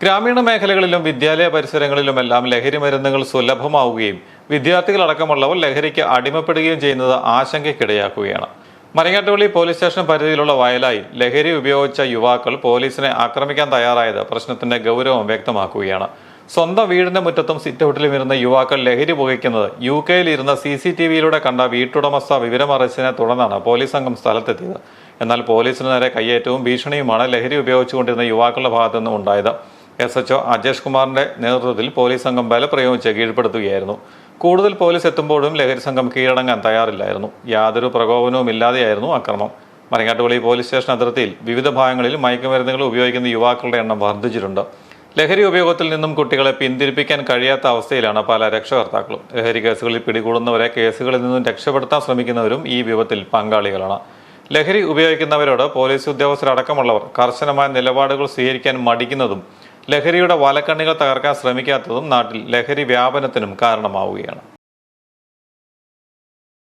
ഗ്രാമീണ മേഖലകളിലും വിദ്യാലയ പരിസരങ്ങളിലുമെല്ലാം ലഹരി മരുന്നുകൾ സുലഭമാവുകയും വിദ്യാർത്ഥികളടക്കമുള്ളവർ ലഹരിക്ക് അടിമപ്പെടുകയും ചെയ്യുന്നത് ആശങ്കയ്ക്കിടയാക്കുകയാണ്. മരങ്ങാട്ടുപള്ളി പോലീസ് സ്റ്റേഷൻ പരിധിയിലുള്ള വയലായി ലഹരി ഉപയോഗിച്ച യുവാക്കൾ പോലീസിനെ ആക്രമിക്കാൻ തയ്യാറായത് പ്രശ്നത്തിന്റെ ഗൗരവം വ്യക്തമാക്കുകയാണ്. സ്വന്തം വീടിന്റെ മുറ്റത്തും സിറ്റൗട്ടിലും ഇരുന്ന യുവാക്കൾ ലഹരി പുകയ്ക്കുന്നത് യു കെയിൽ ഇരുന്ന സി സി ടി വിയിലൂടെ കണ്ട വീട്ടുടമസ്ഥ വിവരമറിച്ചതിനെ തുടർന്നാണ് പോലീസ് സംഘം സ്ഥലത്തെത്തിയത്. എന്നാൽ പോലീസിന് നേരെ കയ്യേറ്റവും ഭീഷണിയുമാണ് ലഹരി ഉപയോഗിച്ചുകൊണ്ടിരുന്ന യുവാക്കളുടെ ഭാഗത്തു നിന്നും ഉണ്ടായത്. എസ് എച്ച്ഒ അജേഷ് കുമാറിന്റെ നേതൃത്വത്തിൽ പോലീസ് സംഘം ബലപ്രയോഗിച്ച് കീഴ്പ്പെടുത്തുകയായിരുന്നു. കൂടുതൽ പോലീസ് എത്തുമ്പോഴും ലഹരി സംഘം കീഴടങ്ങാൻ തയ്യാറില്ലായിരുന്നു. യാതൊരു പ്രകോപനവും ഇല്ലാതെയായിരുന്നു അക്രമം. മരങ്ങാട്ടുപള്ളി പോലീസ് സ്റ്റേഷൻ അതിർത്തിയിൽ വിവിധ ഭാഗങ്ങളിൽ മയക്കുമരുന്നുകൾ ഉപയോഗിക്കുന്ന യുവാക്കളുടെ എണ്ണം വർദ്ധിച്ചിട്ടുണ്ട്. ലഹരി ഉപയോഗത്തിൽ നിന്നും കുട്ടികളെ പിന്തിരിപ്പിക്കാൻ കഴിയാത്ത അവസ്ഥയിലാണ് പല രക്ഷകർത്താക്കളും. ലഹരി കേസുകളിൽ പിടികൂടുന്നവരെ കേസുകളിൽ നിന്നും രക്ഷപ്പെടുത്താൻ ശ്രമിക്കുന്നവരും ഈ വിപത്തിൽ പങ്കാളികളാണ്. ലഹരി ഉപയോഗിക്കുന്നവരോട് പോലീസ് ഉദ്യോഗസ്ഥരടക്കമുള്ളവർ കർശനമായ നിലപാടുകൾ സ്വീകരിക്കാൻ മടിക്കുന്നതും ലഹരിയുടെ വലക്കണ്ണികൾ തകർക്കാൻ ശ്രമിക്കാത്തതും നാട്ടിൽ ലഹരി വ്യാപനത്തിനും കാരണമാവുകയാണ്